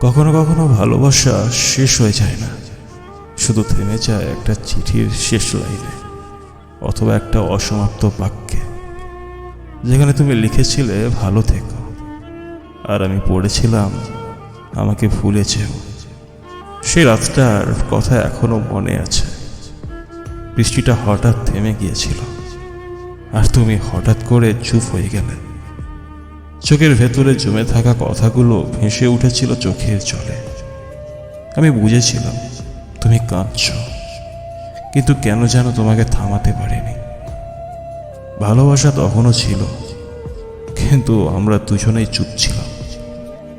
কখনো কখনো ভালোবাসা শেষ হয়ে যায় না। শুধু থেমে যায় একটা চিঠির শেষ লাইনে অথবা একটা অসমাপ্ত বাক্যে। যেখানে তুমি লিখেছিলে, ভালো থেকো। আর আমি পড়েছিলাম, আমাকে ভুলেছেও সেই রাতটার কথা এখনও মনে আছে। বৃষ্টিটা হঠাৎ থেমে গিয়েছিল। আর তুমি হঠাৎ করে চুপ হয়ে গেলে। চোখের ভেতরে জমে থাকা কথাগুলো ভেসে উঠেছিল চোখের জলে। আমি বুঝেছিলাম, তুমি কাঁদছ, কিন্তু কেন যেন তোমাকে থামাতে পারিনি। ভালোবাসা তখনও ছিল, কিন্তু আমরা দুজনেই চুপ ছিলাম।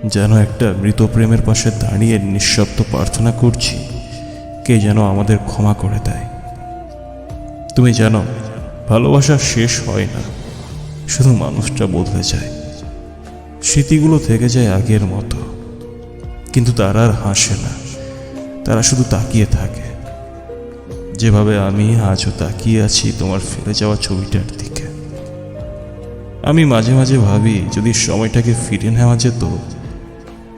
যেন একটা মৃত প্রেমের পাশে দাঁড়িয়ে নিঃশব্দ প্রার্থনা করছি, কে যেন আমাদের ক্ষমা করে দেয়। তুমি জানো, ভালোবাসা শেষ হয় না, শুধু মানুষটা বদলে যায়। স্মৃতিগুলো থেকে যায় আগের মতো। কিন্তু তারা আর হাসে না। তারা শুধু তাকিয়ে থাকে। যেভাবে আমি আজও তাকিয়ে আছি তোমার ফেলে যাওয়া ছবিটার দিকে। আমি মাঝে মাঝে ভাবি, যদি সময়টাকে ফিরে নেওয়া যেত,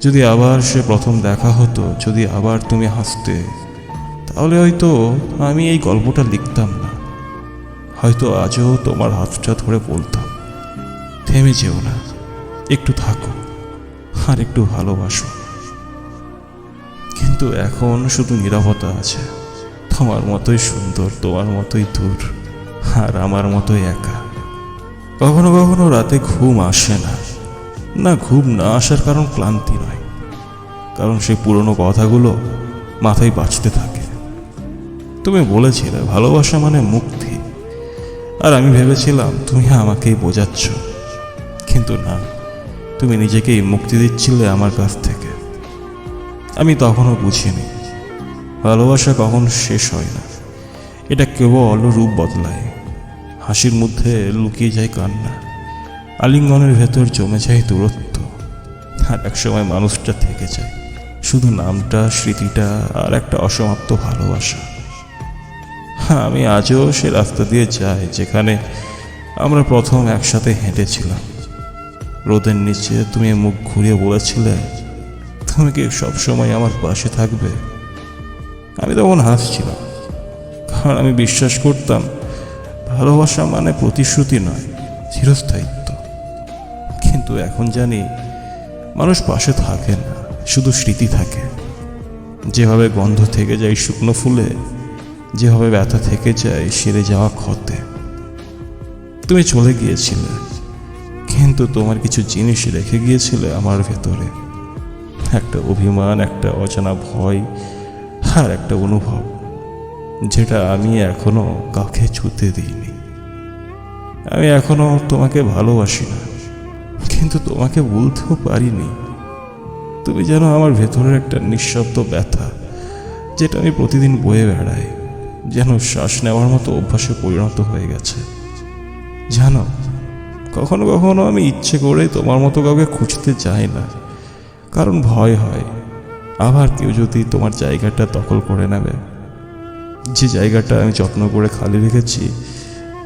যদি আবার সে প্রথম দেখা হতো, যদি আবার তুমি হাসতে, তাহলে হয়তো আমি এই গল্পটা লিখতাম না। হয়তো আজও তোমার হাতটা ধরে বলতাম, থেমে যেও না। একটু থাকো আর একটু ভালোবাসো। কিন্তু এখন শুধু নিরাপত্তা আছে। তোমার মতোই সুন্দর, তোমার মতোই দূর আর আমার মতোই একা। কখনো কখনো রাতে ঘুম আসে না। না, ঘুম না আসার কারণ ক্লান্তি নয়। কারণ সেই পুরনো কথাগুলো মাথায় বাঁচতে থাকে। তুমি বলেছিলে, ভালোবাসা মানে মুক্তি। আর আমি ভেবেছিলাম, তুমি আমাকেই বোঝাচ্ছ। কিন্তু না। তুমি নিজেকেই মুক্তি দিচ্ছিলে আমার কাছ থেকে। আমি তখনও বুঝিনি। ভালোবাসা কখন শেষ হয় না। এটা কেবল রূপ বদলায়। হাসির মধ্যে লুকিয়ে যায় কান্না। আলিঙ্গনের ভেতর জমে যায় দূরত্ব। আর একসময় মানুষটা থেকে যায়। শুধু নামটা, স্মৃতিটা আর একটা অসমাপ্ত ভালোবাসা। হ্যাঁ আমি আজও সে রাস্তা দিয়ে যাই যেখানে আমরা প্রথম একসাথে হেঁটেছিলাম। রোদের নিচে তুমি মুখ ঘুরিয়ে বলেছিলে, তুমি কি সবসময় আমার পাশে থাকবে? আমি তখন হাসছিলাম। কারণ আমি বিশ্বাস করতাম, ভালোবাসা মানে প্রতিশ্রুতি নয়, চিরস্থায়িত্ব। কিন্তু এখন জানি, মানুষ পাশে থাকে না, শুধু স্মৃতি থাকে। যেভাবে গন্ধ থেকে যায় শুকনো ফুলে, যেভাবে ব্যথা থেকে যায় সেরে যাওয়া ক্ষতে। তুমি চলে গিয়েছিলে কিন্তু তোমার কিছু জিনিস রেখে গিয়েছিলে আমার ভেতরে। একটা অভিমান, একটা অজানা ভয়, আর একটা অনুভব, যেটা আমি এখনও কাউকে ছুতে দিইনি। আমি এখনও তোমাকে ভালোবাসি না, কিন্তু তোমাকে বলতেও পারিনি। তুমি যেন আমার ভেতরের একটা নিঃশব্দ ব্যথা, যেটা আমি প্রতিদিন বয়ে বেড়াই, যেন শ্বাস নেওয়ার মতো অভ্যাসে পরিণত হয়ে গেছে। জানো কখনো কখনো আমি ইচ্ছে করে তোমার মতো কাউকে খুঁজতে চাই না। কারণ ভয় হয়। আবার কেউ যদি তোমার জায়গাটা দখল করে নেবে। যে জায়গাটা আমি যত্ন করে খালি রেখেছি,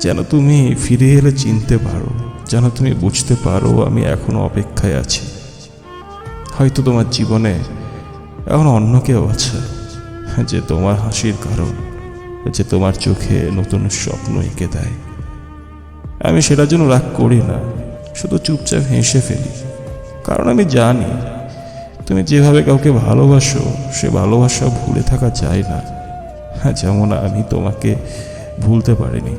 যেন তুমি ফিরে এলে চিনতে পারো, যেন তুমি বুঝতে পারো আমি এখনও অপেক্ষায় আছি। হয়তো তোমার জীবনে এখন অন্য কেউ আছে, যে তোমার হাসির কারণ, যে তোমার চোখে নতুন স্বপ্ন এঁকে দেয়। আমি সেটার জন্য রাগ করি না, শুধু চুপচাপ হেসে ফেলি। কারণ আমি জানি, তুমি যেভাবে কাউকে ভালোবাসো, সে ভালোবাসা ভুলে থাকা যায় না। যেমন আমি তোমাকে ভুলতে পারিনি।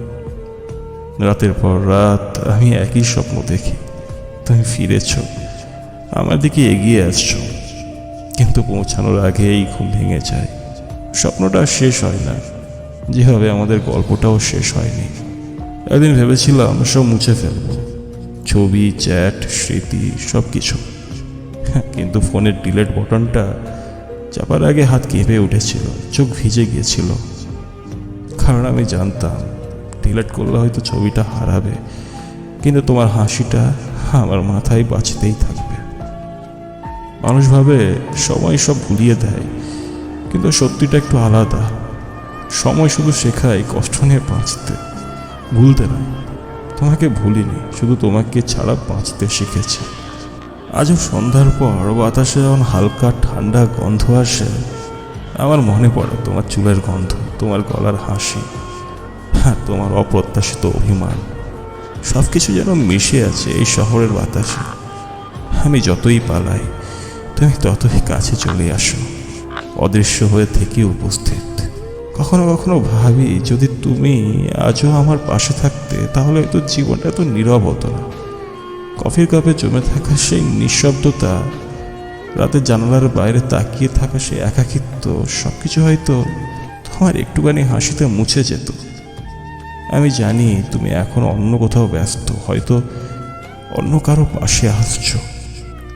রাতের পর রাত আমি একই স্বপ্ন দেখি। তুমি ফিরেছ, আমার দিকে এগিয়ে আসছো। কিন্তু পৌঁছানোর আগেই ঘুম ভেঙে যায়। স্বপ্নটা শেষ হয় না, যেভাবে আমাদের গল্পটাও শেষ হয়নি। একদিন ভেবেছিলাম সব মুছে ফেলব। ছবি, চ্যাট, স্মৃতি সব কিছু কিন্তু ফোনের ডিলেট বটনটা চাপার আগে হাত কেঁপে উঠেছিল, চোখ ভিজে গিয়েছিল। কারণ আমি জানতাম, ডিলেট করলে হয়তো ছবিটা হারাবে, কিন্তু তোমার হাসিটা আমার মাথায় বাঁচতেই থাকবে। মানুষ ভাবে সময় সব ভুলিয়ে দেয়, কিন্তু সত্যিটা একটু আলাদা। সময় শুধু শেখায়, কষ্ট নিয়ে বাঁচতে। ভুলতে না তোমাকে ভুলিনি, শুধু তোমাকে ছাড়া বাঁচতে শিখেছি। আজও সন্ধ্যার পর বাতাসে যখন হালকা ঠান্ডা গন্ধ আসে, আমার মনে পড়ে তোমার চুলের গন্ধ, তোমার গলার হাসি হ্যাঁ তোমার অপ্রত্যাশিত অভিমান। সব কিছু যেন মিশে আছে এই শহরের বাতাসে। আমি যতই পালাই, তুমি ততই কাছে চলে আসো। অদৃশ্য হয়ে থেকে উপস্থিত। কখনো কখনো ভাবি, যদি তুমি আজও আমার পাশে থাকতে, তাহলে হয়তো জীবনটা এত নীরব হতো না। কফির কাপে জমে থাকা সেই নিঃশব্দতা, রাতে জানালার বাইরে তাকিয়ে থাকা সেই একাকিত্ব সব কিছু হয়তো তোমার একটুখানি হাসিতে মুছে যেত। আমি জানি তুমি এখন অন্য কোথাও ব্যস্ত, হয়তো অন্য কারও পাশে আসছো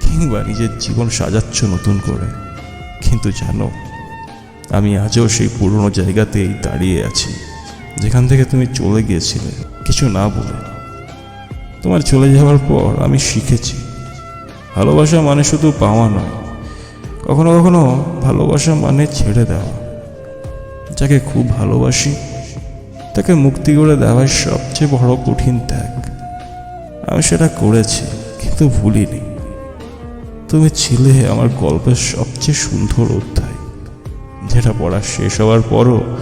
কিংবা নিজের জীবন সাজাচ্ছ নতুন করে। কিন্তু জানো আমি আজও সেই পুরনো জায়গাতেই দাঁড়িয়ে আছি। যেখান থেকে তুমি চলে গিয়েছিলে, কিছু না বলে। তোমার চলে যাওয়ার পর আমি শিখেছি। ভালোবাসা মানে শুধু পাওয়া নয়, কখনো কখনো ভালোবাসা মানে ছেড়ে দেওয়া। যাকে খুব ভালোবাসি, তাকে মুক্তি করে দেওয়াই সবচেয়ে বড় কঠিন ত্যাগ। আমি সেটা করেছি, কিন্তু ভুলিনি। তুমি ছিলে আমার গল্পের সবচেয়ে সুন্দর অধ্যায়। যেটা পড়া শেষ হওয়ার পরও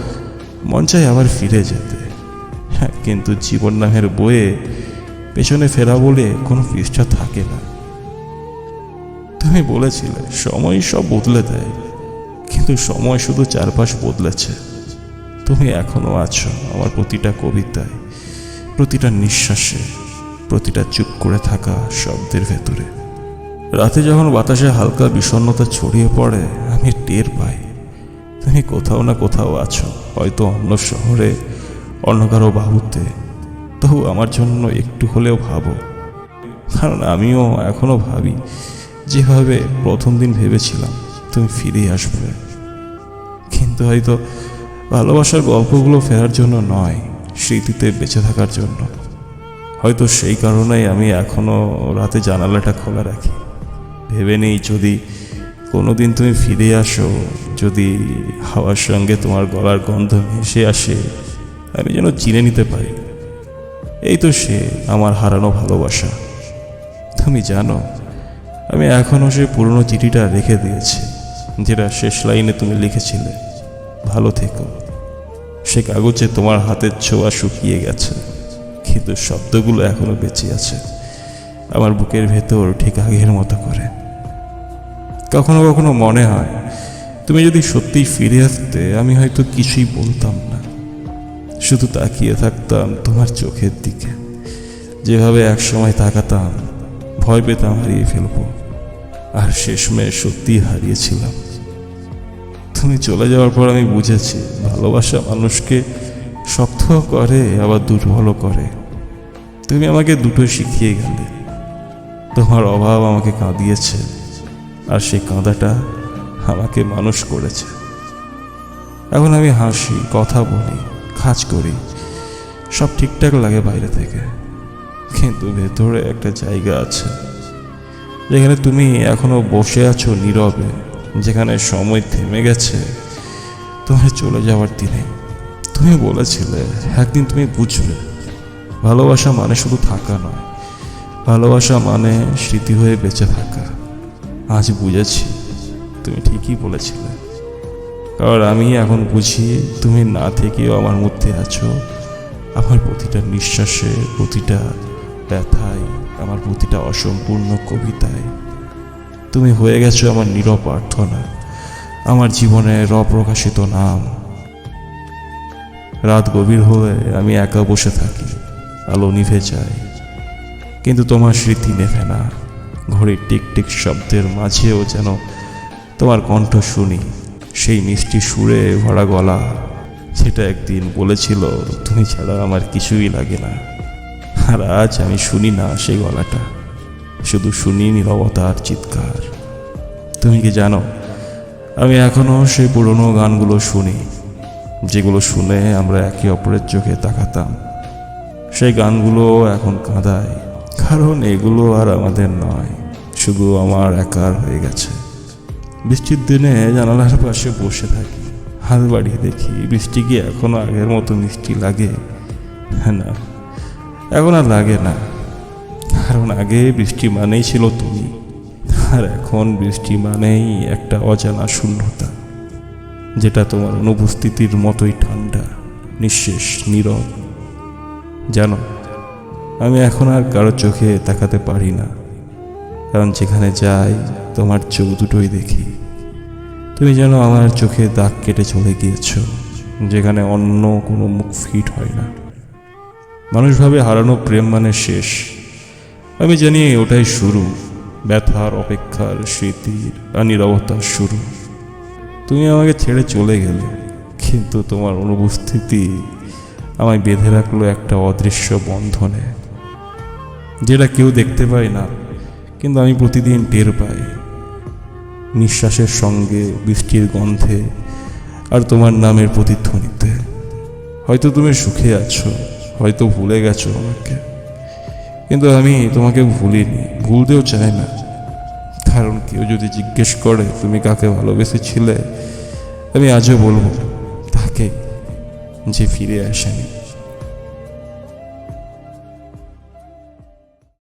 মন চায় আবার ফিরে যেতে। হ্যাঁ কিন্তু জীবন নামের বইয়ে পেছনে ফেরা বলে কোনো পৃষ্ঠা থাকে না। তুমি বলেছিলে, সময় সব বদলে দেয়। কিন্তু সময় শুধু চারপাশ বদলেছে। তুমি এখনও আছো আমার প্রতিটা কবিতায়, প্রতিটা নিঃশ্বাসে, প্রতিটা চুপ করে থাকা শব্দের ভেতরে। রাতে যখন বাতাসে হালকা বিষণ্ণতা ছড়িয়ে পড়ে, আমি টের পাই। তুমি কোথাও না কোথাও আছো। হয়তো অন্য শহরে, অন্য কারও বাহুতে তবু আমার জন্য একটু হলেও ভাবো। কারণ আমিও এখনও ভাবি, যেভাবে প্রথম দিন ভেবেছিলাম তুমি ফিরে আসবে। কিন্তু হয়তো ভালোবাসার গল্পগুলো ফেরার জন্য নয়, স্মৃতিতে বেঁচে থাকার জন্য। হয়তো সেই কারণেই আমি এখনও রাতে জানালাটা খোলা রাখি। ভেবে নেই যদি কোনোদিন তুমি ফিরে আসো, যদি হাওয়ার সঙ্গে তোমার গলার গন্ধ ভেসে আসে, আমি যেন চিনে নিতে পারি। এই তো সে আমার হারানো ভালোবাসা। তুমি জানো, আমি এখনও সেই পুরনো চিঠিটা রেখে দিয়েছি, যেটা শেষ লাইনে তুমি লিখেছিলে। ভালো থেকো। সে কাগজে তোমার হাতের ছোঁয়া শুকিয়ে গেছে, কিন্তু শব্দগুলো এখনও বেঁচে আছে। আমার বুকের ভেতর ঠিক আগের মতো করে। কখনো কখনো মনে হয়, তুমি যদি সত্যিই ফিরে আসতে, আমি হয়তো কিছুই বলতাম না। শুধু তাকিয়ে থাকতাম তোমার চোখের দিকে। যেভাবে একসময় তাকাতাম, ভয় পেতাম হারিয়ে ফেলব। আর শেষমেশ সত্যিই হারিয়েছিলাম। তুমি চলে যাওয়ার পর আমি বুঝেছি, ভালোবাসা মানুষকে শক্ত করে, আবার দুর্বলও করে। তুমি আমাকে দুটো শিখিয়ে গেলে। তোমার অভাব আমাকে কাঁদিয়েছে। আর সেই কাঁদাটা আমাকে মানুষ করেছে। এখন আমি হাসি, কথা বলি কাজ করি, সব ঠিকঠাক লাগে বাইরে থেকে। কিন্তু ভেতরে একটা জায়গা আছে, যেখানে তুমি এখনও বসে আছো নীরবে, যেখানে সময় থেমে গেছে, তোমার চলে যাওয়ার দিনে। তুমি বলেছিলে, একদিন তুমি বুঝবে, ভালোবাসা মানে শুধু থাকা নয়, ভালোবাসা মানে স্মৃতি হয়ে বেঁচে থাকা। আজ বুঝেছি, তুমি ঠিকই বলেছিলে। কারণ আমি এখন বুঝি তুমি না থেকেও আমার মধ্যে আছো। আমার প্রতিটা নিঃশ্বাসে, প্রতিটা ব্যথায়, আমার প্রতিটা অসম্পূর্ণ কবিতায়। তুমি হয়ে গেছো আমার নীরব প্রার্থনা, আমার জীবনের অপ্রকাশিত নাম। রাত গভীর হলে আমি একা বসে থাকি, আলো নিভে যায়, কিন্তু তোমার স্মৃতি নেভে না। ঘড়ির টিক টিক শব্দের মাঝেও যেন তোমার কণ্ঠ শুনি। সেই মিষ্টি সুরে ভরা গলা, সেটা একদিন বলেছিল, তুমি ছাড়া আমার কিছুই লাগে না। আর আজ আমি শুনি না সেই গলাটা। শুধু শুনি নিরবতার চিৎকার। তুমি কি জানো, আমি এখনও সেই পুরনো গানগুলো শুনি, যেগুলো শুনে আমরা একে অপরের চোখে তাকাতাম। সেই গানগুলো এখন কাঁদায়, কারণ এগুলো আর আমাদের নয়। শুধু আমার একার হয়ে গেছে। বৃষ্টির দিনে জানালার পাশে বসে থাকি, হাত বাড়িয়ে দেখি বৃষ্টি কি এখনও আগের মতো মিষ্টি লাগে? হ্যাঁ না, এখন আর লাগে না। কারণ আগে বৃষ্টি মানেই ছিল তুমি, আর এখন বৃষ্টি মানেই একটা অজানা শূন্যতা, যেটা তোমার অনুপস্থিতির মতোই ঠান্ডা, নিঃশেষ, নীরব। জানো, আমি এখন আর কারও চোখে তাকাতে পারি না। কারণ যেখানে যাই, তোমার চোখ দুটোই দেখি। তুমি যেন আমার চোখে দাগ কেটে চলে গিয়েছ, যেখানে অন্য কোনো মুখ ফিট হয় না। মানুষ ভাবে হারানো প্রেম মানে শেষ। আমি জানি ওটাই শুরু, ব্যথার অপেক্ষার স্মৃতির আর নিরবতার শুরু। তুমি আমাকে ছেড়ে চলে গেলে, কিন্তু তোমার অনুপস্থিতি আমায় বেঁধে রাখল একটা অদৃশ্য বন্ধনে, যেটা কেউ দেখতে পায় না। কিন্তু আমি প্রতিদিন টের পাই। নিঃশ্বাসের সঙ্গে বৃষ্টির গন্ধে আর তোমার নামের প্রতিধ্বনিতে। হয়তো তুমি সুখে আছো, হয়তো ভুলে গেছো আমাকে। কিন্তু আমি তোমাকে ভুলিনি, ভুলতেও চাই না। কারণ কেউ যদি জিজ্ঞেস করে, তুমি কাকে ভালোবেসেছিলে? আমি আজও বলব, তাকে যে ফিরে আসেনি।